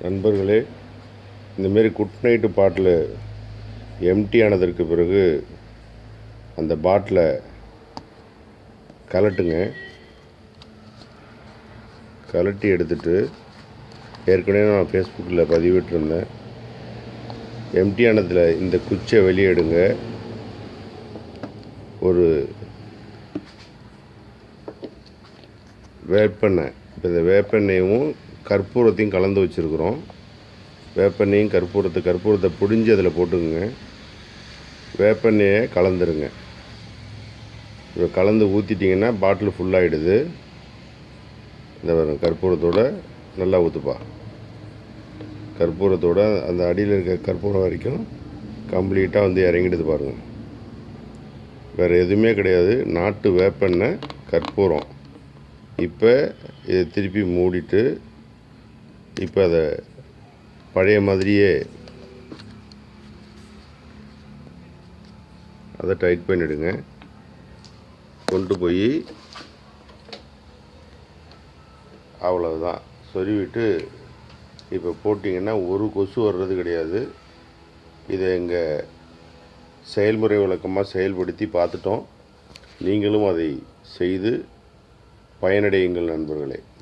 நண்பர்களே இந்தமாரி good night bottle empty ஆனதற்கு பிறகு அந்த பாட்டிலை கலட்டுங்க. கலட்டி எடுத்துட்டு ஏற்கனவே நான் ஃபேஸ்புக்கில் பதிவிட்டிருந்தேன். எம்டி ஆனதில் இந்த குச்சை வெளியே எடுங்க. ஒரு வேப்பெண்ணெய் இப்போ இந்த வேப்பெண்ணையும் கற்பூரத்தையும் கலந்து வச்சுருக்குறோம். வேப்பெண்ணையும் கற்பூரத்தை கற்பூரத்தை பிடிஞ்சி அதில் போட்டுக்குங்க. வேப்பெண்ணையை கலந்துருங்க. இப்போ கலந்து ஊற்றிட்டிங்கன்னா பாட்டில் ஃபுல்லாகிடுது இந்த கற்பூரத்தோடு கற்பூரத்தோட நல்லா ஊற்றுப்பா கற்பூரத்தோட அந்த அடியில் இருக்க கற்பூரம் வரைக்கும் கம்ப்ளீட்டாக வந்து இறங்கிடுது பாருங்கள் வேறு எதுவுமே கிடையாது. நாட்டு வேப்பெண்ணெய் கற்பூரம். இப்போ இதை திருப்பி மூடிட்டு இப்போ அதை பழைய மாதிரியே அதை டைட் பண்ணிவிடுங்க கொண்டு போய் அவ்வளவுதான். சொருவிட்டு இப்போ போட்டிங்கன்னா ஒரு கொசு வர்றது கிடையாது. இதை எங்கள் செயல்முறை விளக்கமாக செயல்படுத்தி பார்த்துட்டோம். நீங்களும் அதை செய்து பயனடையுங்கள் நண்பர்களே.